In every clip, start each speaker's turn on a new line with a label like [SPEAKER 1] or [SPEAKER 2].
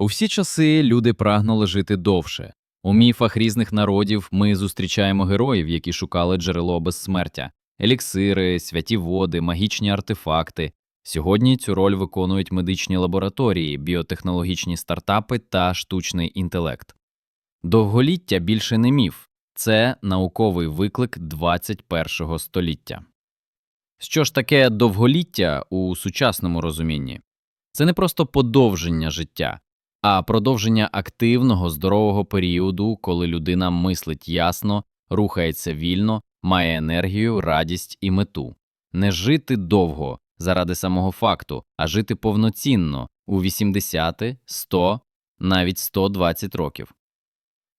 [SPEAKER 1] У всі часи люди прагнули жити довше. У міфах різних народів ми зустрічаємо героїв, які шукали джерело безсмертя, еліксири, святі води, магічні артефакти. Сьогодні цю роль виконують медичні лабораторії, біотехнологічні стартапи та штучний інтелект. Довголіття більше не міф, це науковий виклик 21 століття. Що ж таке довголіття у сучасному розумінні? Це не просто подовження життя, а продовження активного здорового періоду, коли людина мислить ясно, рухається вільно, має енергію, радість і мету. Не жити довго заради самого факту, а жити повноцінно у 80, 100, навіть 120 років.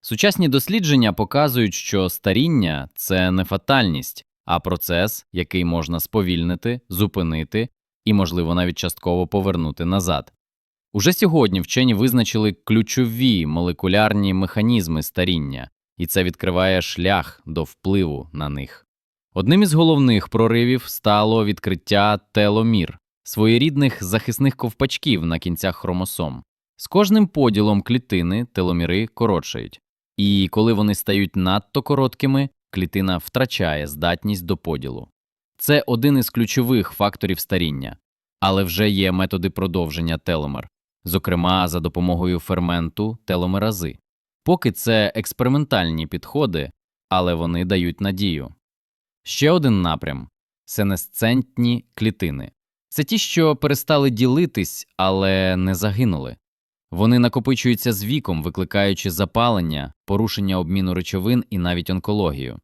[SPEAKER 1] Сучасні дослідження показують, що старіння це не фатальність, а процес, який можна сповільнити, зупинити і, можливо, навіть частково повернути назад. Уже сьогодні вчені визначили ключові молекулярні механізми старіння, і це відкриває шлях до впливу на них. Одним із головних проривів стало відкриття теломір, своєрідних захисних ковпачків на кінцях хромосом. З кожним поділом клітини теломіри коротшають, і коли вони стають надто короткими, клітина втрачає здатність до поділу. Це один із ключових факторів старіння, але вже є методи продовження теломер, зокрема за допомогою ферменту теломерази. Поки це експериментальні підходи, але вони дають надію. Ще один напрям сенесцентні клітини. Це ті, що перестали ділитись, але не загинули. Вони накопичуються з віком, викликаючи запалення, порушення обміну речовин і навіть онкологію.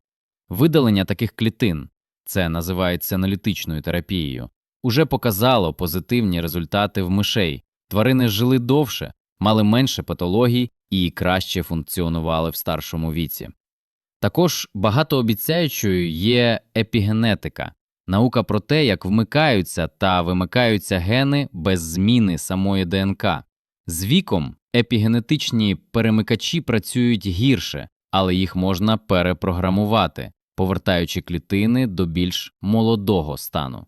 [SPEAKER 1] Видалення таких клітин це називається аналітичною терапією, уже показало позитивні результати в мишей. Тварини жили довше, мали менше патологій і краще функціонували в старшому віці. Також багатообіцяючою є епігенетика, наука про те, як вмикаються та вимикаються гени без зміни самої ДНК. З віком епігенетичні перемикачі працюють гірше, але їх можна перепрограмувати, повертаючи клітини до більш молодого стану.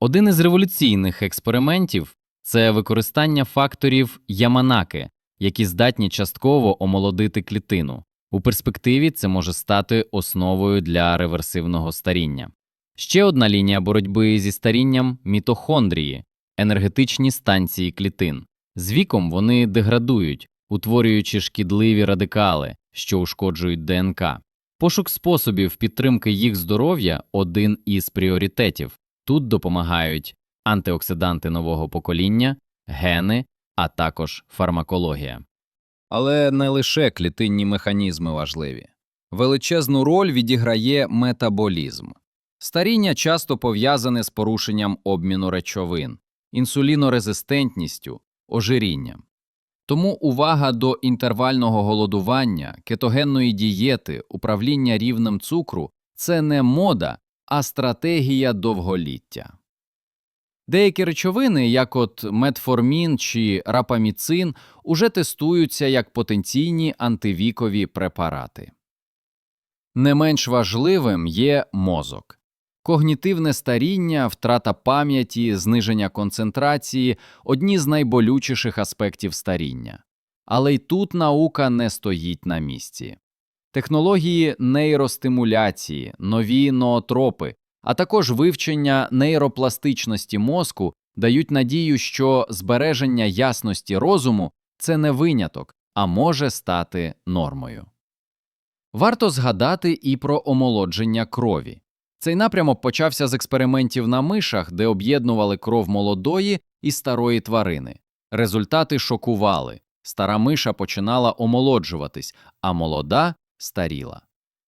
[SPEAKER 1] Один із революційних експериментів це використання факторів Яманаки, які здатні частково омолодити клітину. У перспективі це може стати основою для реверсивного старіння. Ще одна лінія боротьби зі старінням мітохондрії, енергетичні станції клітин. З віком вони деградують, утворюючи шкідливі радикали, що ушкоджують ДНК. Пошук способів підтримки їх здоров'я один із пріоритетів. Тут допомагають антиоксиданти нового покоління, гени, а також фармакологія.
[SPEAKER 2] Але не лише клітинні механізми важливі. Величезну роль відіграє метаболізм. Старіння часто пов'язане з порушенням обміну речовин, інсулінорезистентністю, ожирінням. Тому увага до інтервального голодування, кетогенної дієти, управління рівнем цукру це не мода, а стратегія довголіття. Деякі речовини, як от метформін чи рапаміцин, уже тестуються як потенційні антивікові препарати. Не менш важливим є мозок. Когнітивне старіння, втрата пам'яті, зниження концентрації одні з найболючіших аспектів старіння. Але й тут наука не стоїть на місці. Технології нейростимуляції, нові ноотропи, а також вивчення нейропластичності мозку дають надію, що збереження ясності розуму це не виняток, а може стати нормою. Варто згадати і про омолодження крові. Цей напрямок почався з експериментів на мишах, де об'єднували кров молодої і старої тварини. Результати шокували стара миша починала омолоджуватись, а молода старіла.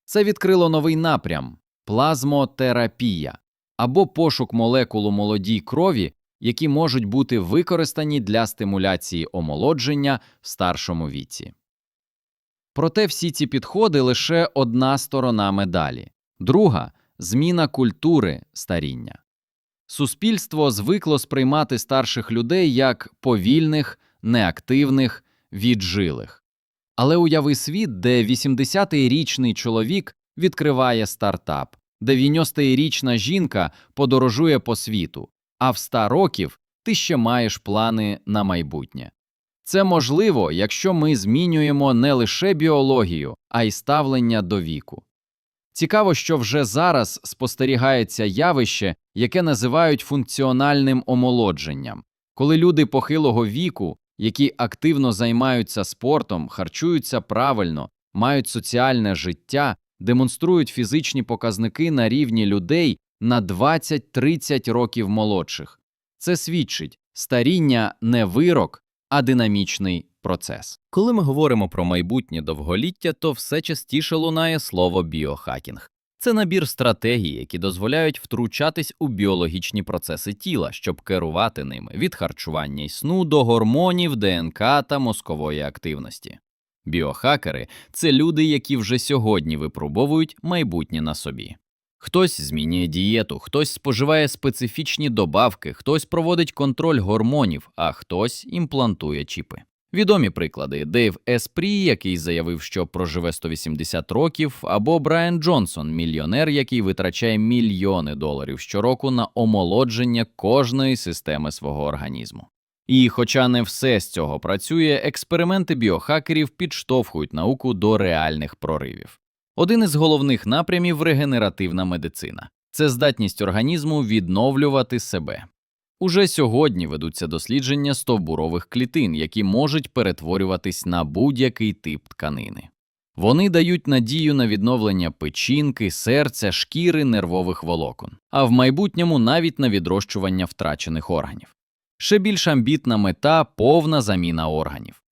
[SPEAKER 2] Це відкрило новий напрям плазмотерапія або пошук молекул у молодій крові, які можуть бути використані для стимуляції омолодження в старшому віці. Проте всі ці підходи лише одна сторона медалі, друга зміна культури старіння. Суспільство звикло сприймати старших людей як повільних, неактивних, віджилих. Але уяви світ, де 80-річний чоловік відкриває стартап, 90-річна жінка подорожує по світу, а в 100 років ти ще маєш плани на майбутнє. Це можливо, якщо ми змінюємо не лише біологію, а й ставлення до віку. Цікаво, що вже зараз спостерігається явище, яке називають функціональним омолодженням, коли люди похилого віку, які активно займаються спортом, харчуються правильно, мають соціальне життя, демонструють фізичні показники на рівні людей на 20-30 років молодших. Це свідчить, старіння не вирок, а динамічний процес.
[SPEAKER 1] Коли ми говоримо про майбутнє довголіття, то все частіше лунає слово біохакінг. Це набір стратегій, які дозволяють втручатись у біологічні процеси тіла, щоб керувати ними від харчування й сну до гормонів, ДНК та мозкової активності. Біохакери це люди, які вже сьогодні випробовують майбутнє на собі. Хтось змінює дієту, хтось споживає специфічні добавки, хтось проводить контроль гормонів, а хтось імплантує чіпи. Відомі приклади Дейв Еспрі, який заявив, що проживе 180 років, або Брайан Джонсон, мільйонер, який витрачає мільйони доларів щороку на омолодження кожної системи свого організму. І, хоча не все з цього працює, експерименти біохакерів підштовхують науку до реальних проривів. Один із головних напрямів регенеративна медицина це здатність організму відновлювати себе. Уже сьогодні ведуться дослідження стовбурових клітин, які можуть перетворюватись на будь-який тип тканини. Вони дають надію на відновлення печінки, серця, шкіри, нервових волокон, а в майбутньому навіть на відрощування втрачених органів. Ще більш амбітна мета повна заміна органів.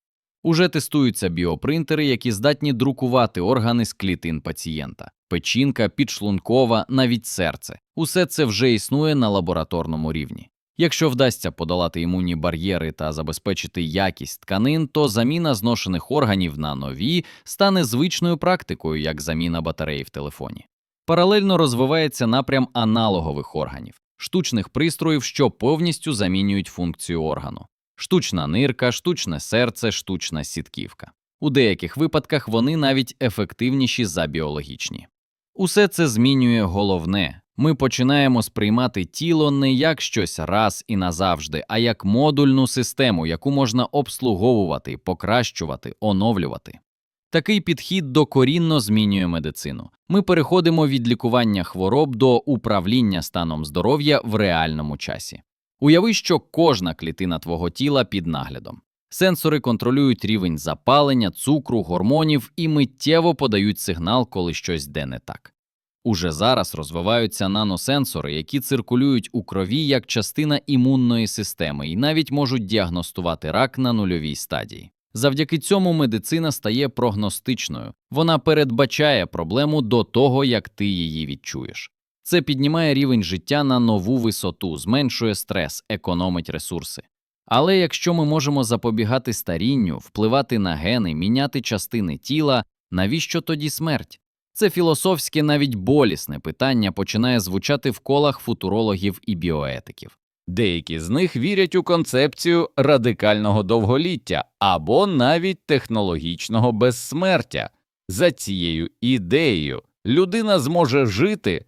[SPEAKER 1] Уже тестуються біопринтери, які здатні друкувати органи з клітин пацієнта, печінка, підшлункова, навіть серце. Усе це вже існує на лабораторному рівні. Якщо вдасться подолати імунні бар'єри та забезпечити якість тканин, то заміна зношених органів на нові стане звичною практикою, як заміна батареї в телефоні. Паралельно розвивається напрям аналогових органів, штучних пристроїв, що повністю замінюють функцію органу. Штучна нирка, штучне серце, штучна сітківка. У деяких випадках вони навіть ефективніші за біологічні. Усе це змінює головне. Ми починаємо сприймати тіло не як щось раз і назавжди, а як модульну систему, яку можна обслуговувати, покращувати, оновлювати. Такий підхід докорінно змінює медицину. Ми переходимо від лікування хвороб до управління станом здоров'я в реальному часі. Уяви, що кожна клітина твого тіла під наглядом. Сенсори контролюють рівень запалення, цукру, гормонів і миттєво подають сигнал, коли щось де не так. Уже зараз розвиваються наносенсори, які циркулюють у крові як частина імунної системи і навіть можуть діагностувати рак на нульовій стадії. Завдяки цьому медицина стає прогностичною, вона передбачає проблему до того, як ти її відчуєш. Це піднімає рівень життя на нову висоту, зменшує стрес, економить ресурси. Але якщо ми можемо запобігати старінню, впливати на гени, міняти частини тіла, навіщо тоді смерть? Це філософське, навіть болісне питання починає звучати в колах футурологів і біоетиків.
[SPEAKER 3] Деякі з них вірять у концепцію радикального довголіття або навіть технологічного безсмертя. За цією ідеєю людина зможе жити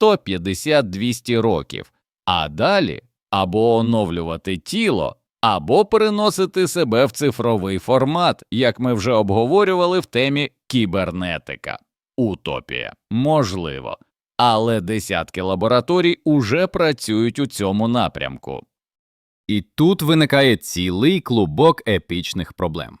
[SPEAKER 3] 150-200 років, а далі або оновлювати тіло, або переносити себе в цифровий формат, як ми вже обговорювали в темі кібернетика. Утопія можливо, але десятки лабораторій уже працюють у цьому напрямку.
[SPEAKER 1] І тут виникає цілий клубок епічних проблем.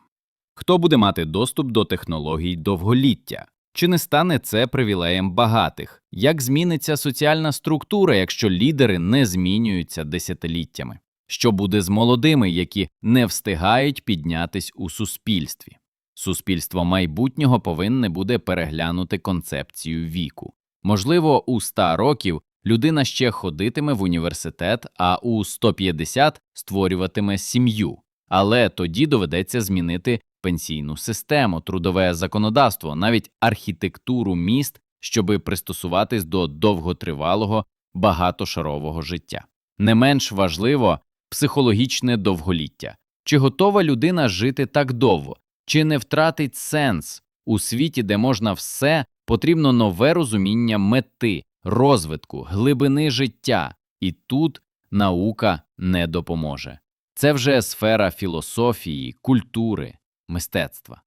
[SPEAKER 1] Хто буде мати доступ до технологій довголіття? Чи не стане це привілеєм багатих? Як зміниться соціальна структура, якщо лідери не змінюються десятиліттями? Що буде з молодими, які не встигають піднятись у суспільстві? Суспільство майбутнього повинне буде переглянути концепцію віку. Можливо, у 100 років людина ще ходитиме в університет, а у 150 створюватиме сім'ю. Але тоді доведеться змінити пенсійну систему, трудове законодавство, навіть архітектуру міст, щоби пристосуватись до довготривалого багатошарового життя. Не менш важливо психологічне довголіття. Чи готова людина жити так довго? Чи не втратить сенс у світі, де можна все, потрібно нове розуміння мети, розвитку, глибини життя, і тут наука не допоможе. Це вже сфера філософії, культури, мистецтва.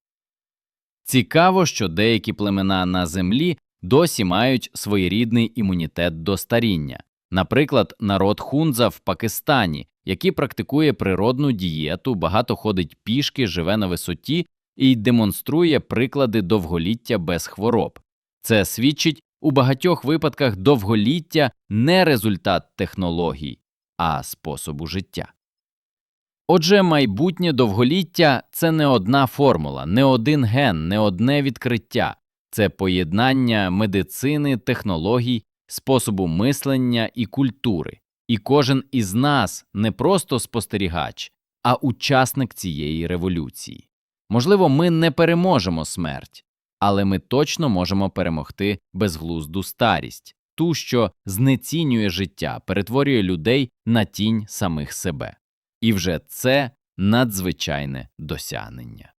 [SPEAKER 1] Цікаво, що деякі племена на землі досі мають своєрідний імунітет до старіння. Наприклад, народ хунза в Пакистані, який практикує природну дієту, багато ходить пішки, живе на висоті і демонструє приклади довголіття без хвороб. Це свідчить у багатьох випадках довголіття не результат технологій, а способу життя. Отже, майбутнє довголіття це не одна формула, не один ген, не одне відкриття, це поєднання медицини, технологій, способу мислення і культури. І кожен із нас не просто спостерігач, а учасник цієї революції. Можливо, ми не переможемо смерть, але ми точно можемо перемогти безглузду старість, ту, що знецінює життя, перетворює людей на тінь самих себе. І вже це надзвичайне досягнення.